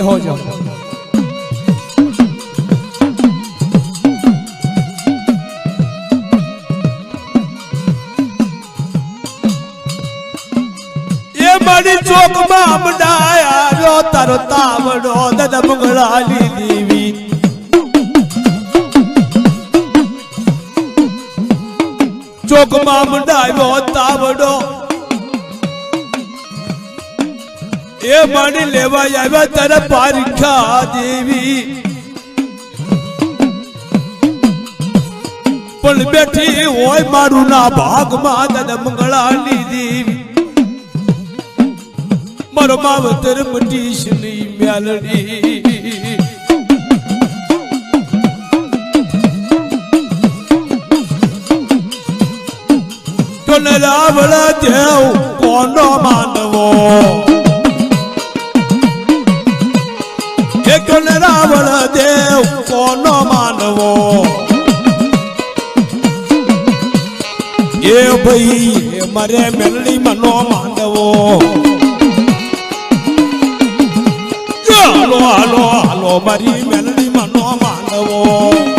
હો જાઓ. એ મારી ચોકમાં અમડાયા રો તારો તાવડો દદ મંગળાની દેવી ચોકમાં અમડાયો તાવડો એ મારી લેવા આવ્યા તારે પારખા દેવી. પણ બેઠી હોય મારું ના ભાગમાં તને મંગળાની દેવી. મારો માવતર મટીશની મ્યાલડી રાવળ દેવ કોનો માનવો? એક દેવ કોનો માનવો? એ ભાઈ મારે મેલડી મનો માનવો હાલો હાલો હાલો, મારી મેલડી મનો માનવો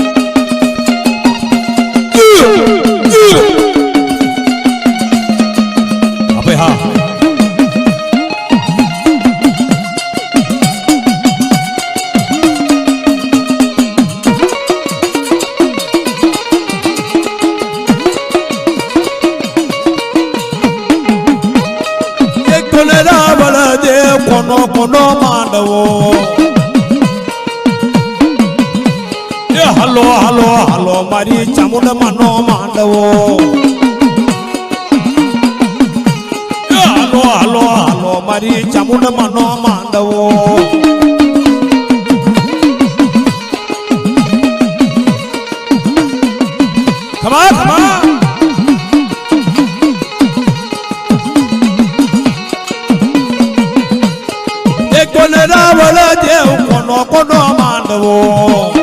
માંડવો એ હલો હલો હલો, મારી ચામુંડ માનો માંડવો હલો હલો હલો, મારી ચામુંડ માનો માંડવો. ખબર ખમા. દેવ કોનો કોનો માંડવો?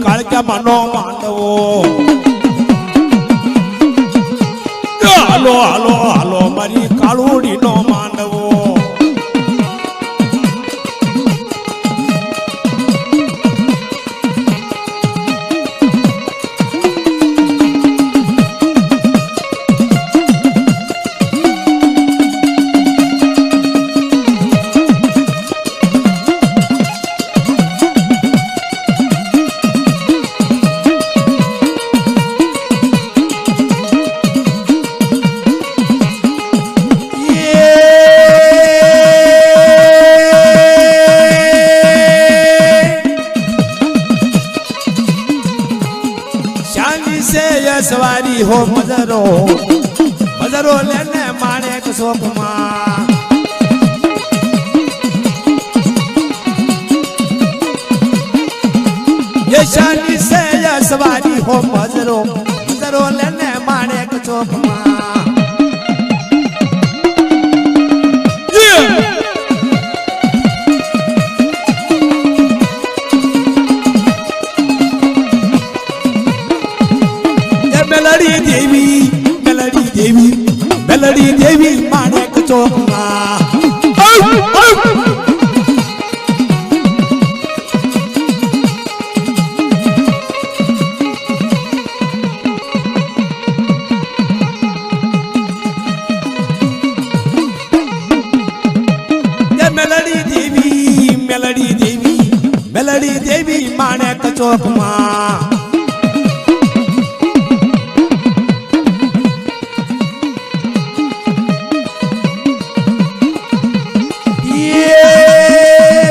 એ મારી કાળકા માનો માનવો માણેક ચોકમાં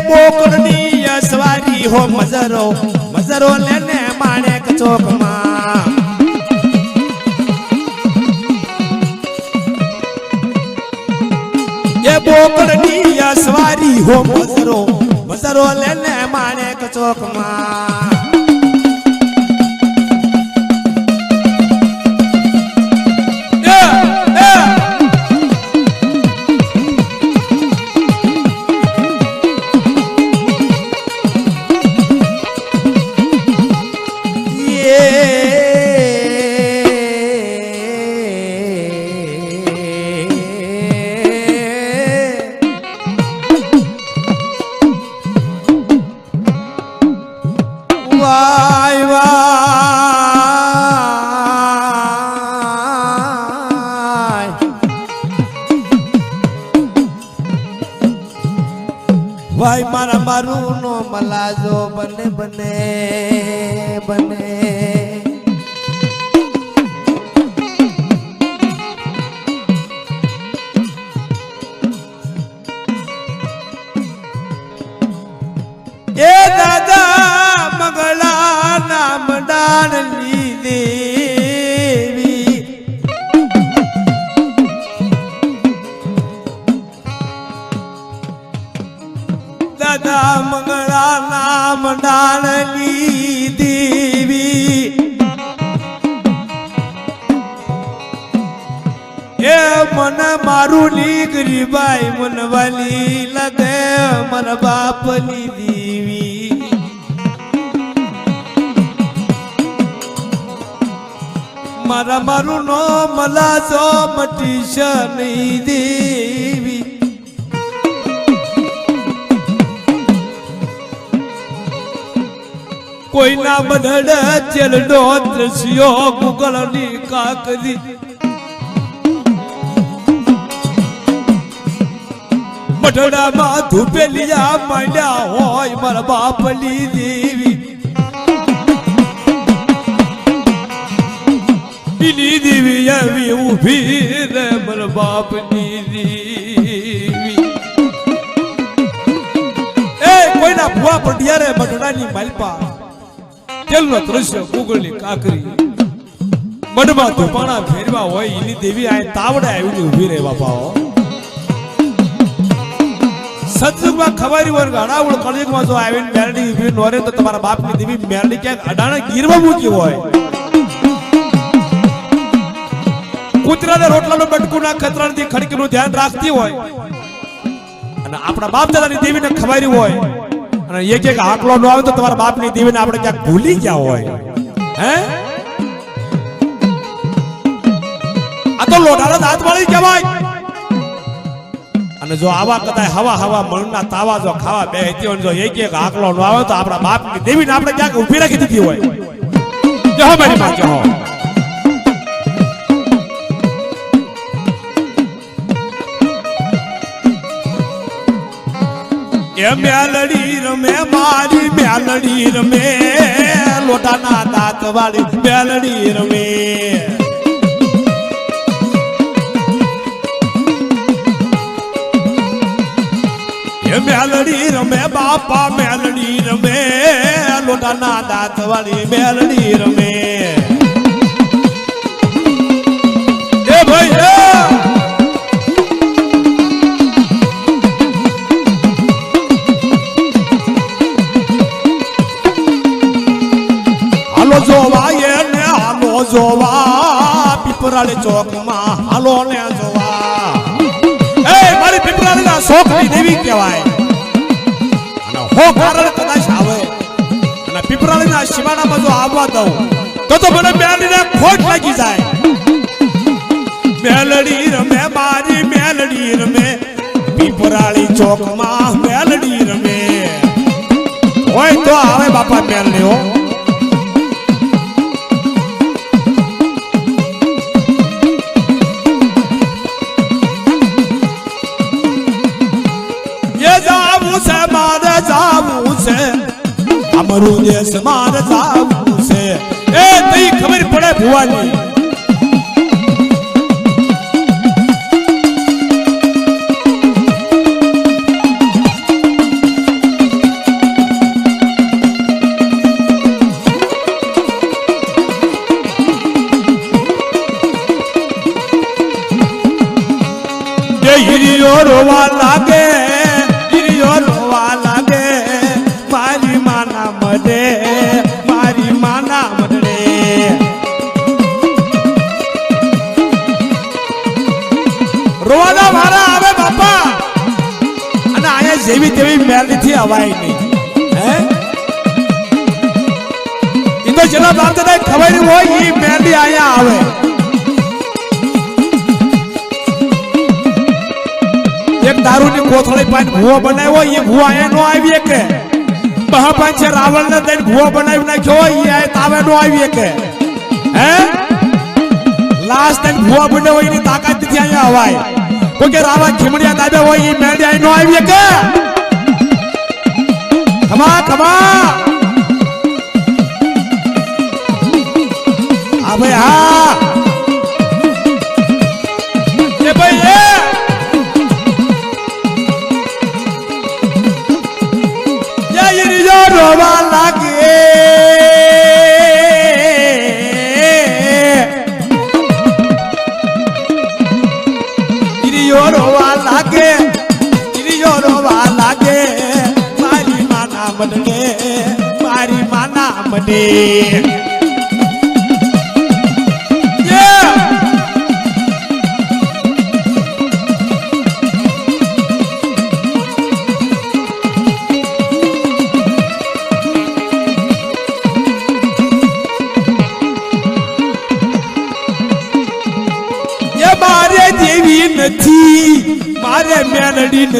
બોકડની અસવારી હો મજરો મજરો લેને માણેક ચોકમાં એ બોકડની અસવારી હો મજરો મજરો લેને માણેક ચોકમાં. বাবা દાદા મંગળા નામ દાનની દેવી. એ મન મારું નીકળી ભાઈ મનવાલી લગે મન બાપની દેવી. મારા મારું નો મલા જો મટી છે નહીં દેવી કોઈના બદડ ચેલડો દ્રશ્યો ગુગળની કાકરી. મઢડામાં ધૂપેલિયા માંડ્યા હોય મારા બાપલી દેવી. ઈની દેવી આવી ઊભી રે મારા બાપની દેવી. એ કોઈના ભુવા પટિયારે મઢડાની માલપા. તેલનો દ્રશ્ય ગુગળની કાકરી. મઢમાં ધોપાણા ફેરવા હોય, એની દેવી આ તાવડે આવીને ઊભી રહે બાપાઓ સત્સંગમાં ખબર હોય અડાવડ કળયુગમાં જો આવીને મેરડી ઊભી રહે તો તમારા બાપની દેવી મેરડી ક્યાંક અડાણે ગીરવા મૂકી હોય. કૂતરાને રોટલાનો બટકું ના ખતરાથી ખડકીનું ધ્યાન રાખતી હોય. અને આપણા બાપ દાદાની દેવીને ખબર હોય. અને એક એક આકલો ન આવે તો તમારા બાપની દેવીને આપણે ક્યાંક ભૂલી ગયા હોય. હે? આ તો લોઢાડો દાંત વાળી કહેવાય. અને જો આવા કદાચ હવા હવા મણના તાવા જો ખાવા બે હેતીઓ જો એક એક આકલો ન આવે તો આપણા બાપની દેવીને આપણે ક્યાંક ઊભી રાખી દીધી હોય. જહો મારી માં જહો. એ મેલડી રમે, મારી મેલડી રમે. લોટાના દાંત વાળી મેલડી રમે. એ મેલડી રમે, બાપા મેલડી રમે. લોટાના દાંત વાળી મેલડી રમે. પીપરાળી ચોકમાં હાલો ને જોવા. એ, મારી પીપરાળીના શોખની દેવી કહેવાય. અને હો કારણ કદાચ આવે. અને પીપરાળીના શિવાડામાં જો આવવા દઉં, તો તો મને મેલડીને ખોટ લાગી જાય. મેલડી રમે, મારી મેલડી રમે. પીપરાળી ચોકમાં મેલડી રમે. હોય તો આવે બાપા મેલડી હો. અમારું દેશ મારે જાવું છે. એ તઈ ખબર પડે ભુવાની રોવા લાગે રોવા લાગે. મારી માના મડે મારી માના મડે રોવાના મારા આવે બાપા. અને અહીંયા જેવી તેવી મેલથી અવાય નહીં. હે? ઈ તો દાદા ખબર હોય એ મેલી અહીંયા આવે. એક દારૂની કોથળી પાઈને ભૂવો બનાવ્યો એ ભૂવા અહીંયા નો આવી કે? મહાપાન છે રાવણ ને દઈને ભૂવો બનાવી નાખ્યો હોય એ આ તાવે નો આવી કે હે લાસ્ટ ટાઈમ ભૂવો બન્યો હોય એની તાકાત નથી અહીંયા હવાય કોઈ કે રાવણ ખીમડિયા દાબે હોય એ મેળી અહીં નો આવી કે ખમા ખમા હા ભાઈ હા એ ભાઈ માના મારી માના મને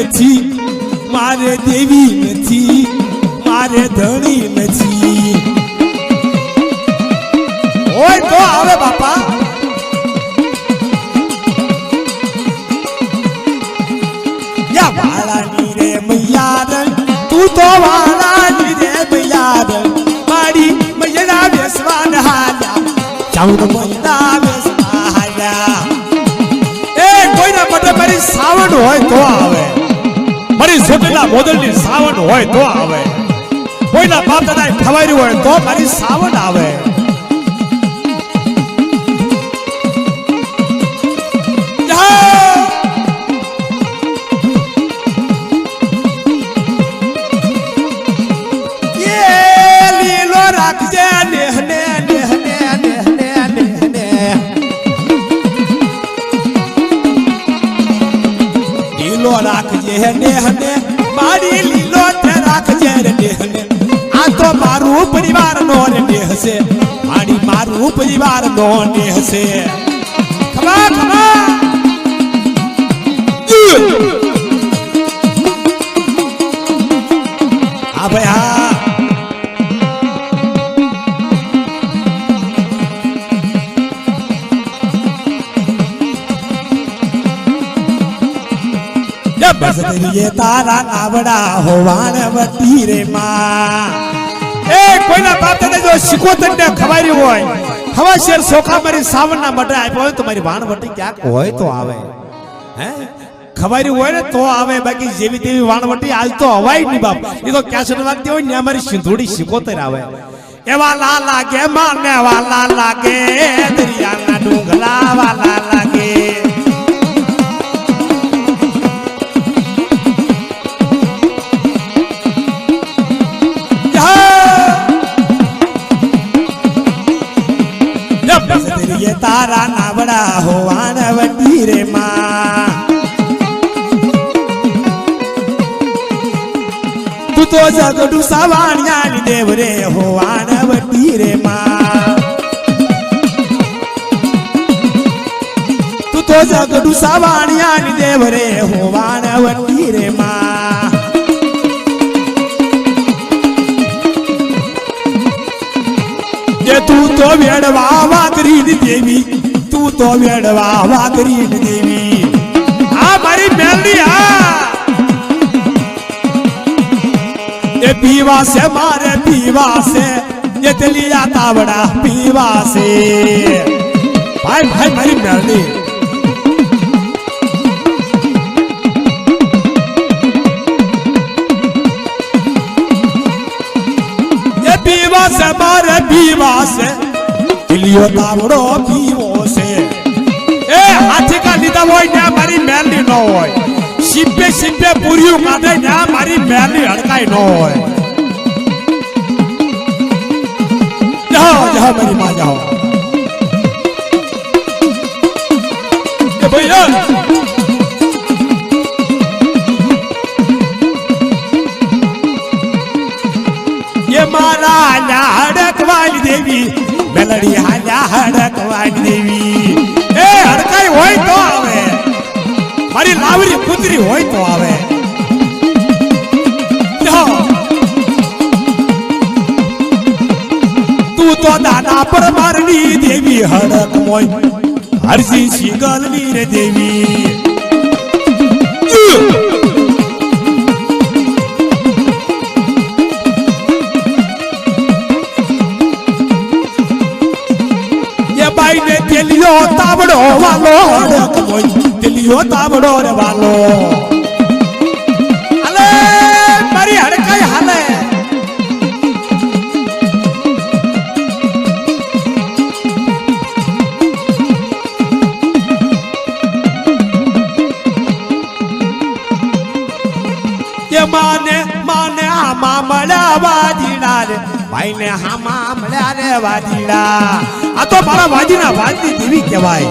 નથી. મારે દેવી નથી મારે ધણી નથી. હોય તો આવે. કોઈના બાપ દાદાએ ખવાર્યું હોય તો મારી સાવન આવે. પરિવાર હશે. ખમા ખમા. હા ભાઈ હા તારા નાવડા હોવાણ વતી રે માં. એ કોઈના બાપ દાદા જો શીખો તને ખવાર્યું હોય. હવા શેર સોખા મારી સાવણના મઢે આપ્યો હોય તો મારી વાણ વટી ક્યાંક હોય તો આવે. હે? ખવાર્યું હોય ને તો આવે. બાકી જેવી તેવી વાણવટી આજ તો હવાય નહીં બાપ. એ તો કેસેટ વાગતી હોય ને અમારી સિંધુડી શીખોતર આવે. એવા લા લાગે, માને વાલા લાગે, દરિયાના ડુંગલા વાલા લાગે. જગડું સવાણિયાની દેવ રે હોવાણ વટી રે તું તો જગડું સવાણિયાની દેવ રે હોવાણ વટી રે તું તો વેડવા વાગરી દેવી, તું તો વેડવા વાગરી દેવી. આ મારી મેલડી આ પીવા છે મારે પીવા છે જેટલીયા તાવડા પીવા છે ભાઈ ભાઈ, મારી મેળની. પીવા છે મારે પીવા છે તેલિયો તાવડો પીવો છે એ હાથી કા લીધા હોય ત્યાં મારી મેલની ન હોય. સિપ્પે સિપ્પે પૂર્યું કાઢે ના મારી મેલની હડકાઈ ન હોય. જાઓ જાઓ મારી માં, જાઓ. ભૈયા મારા હાલ્યા હડકવાલી દેવી, મેલડી હાલ્યા હડકવાલી દેવી. એ હડકાઈ હોય તો આવે પુત્રી હોય તો આવે. તું તો દાદા પર મારની દેવી, હડક મોય. હરજી સિંગલની રે દેવી. બાઈ ને તેલિયો તાવડો વાલો. મોય તાવડો રે વાલો. હાલે મારી હડકાઈ હાલે. એ માને માને આમાં મળ્યા વાજીડા રે. ભાઈ ને હામાં મળ્યા રે વાજીડા. આ તો મારા વાજીના વાજની દેવી કહેવાય.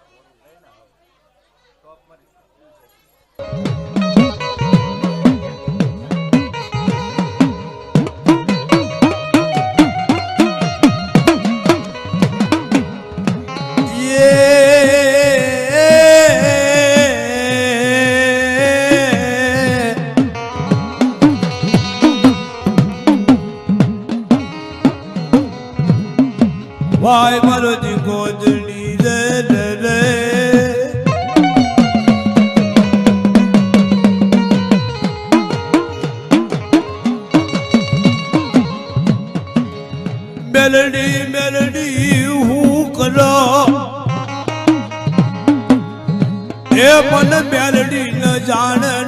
વાય મન મેલડી ન જાણની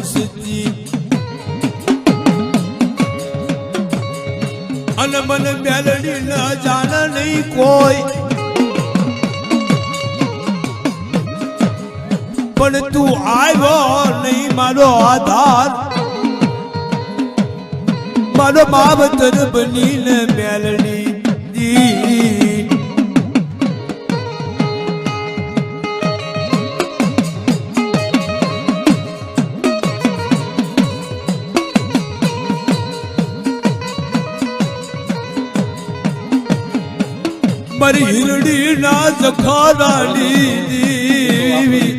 મસ્તી અન મન મેલડી ન જાણ નહીં કોઈ પણ તું આવ્યો નહીં મારો આધાર મારો માવતર બનીને મેલડી મારી હિરડી ના જખારાની દીવી.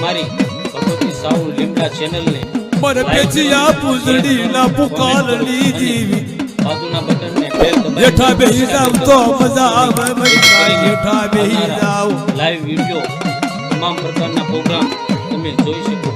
મારી ભગવતી સાહુ લીમડા ચેનલને પર પેચિયા પૂજડી ના પુકારની દીવી. બાજુના બટનને બેલ દબાવી જેઠા બેહી જાવ તો મજા આવે મારી ભાઈ જેઠા બેહી જાવ લાઈવ વિડિયો તમામ પ્રકારના પ્રોગ્રામ તમે જોઈ શકો.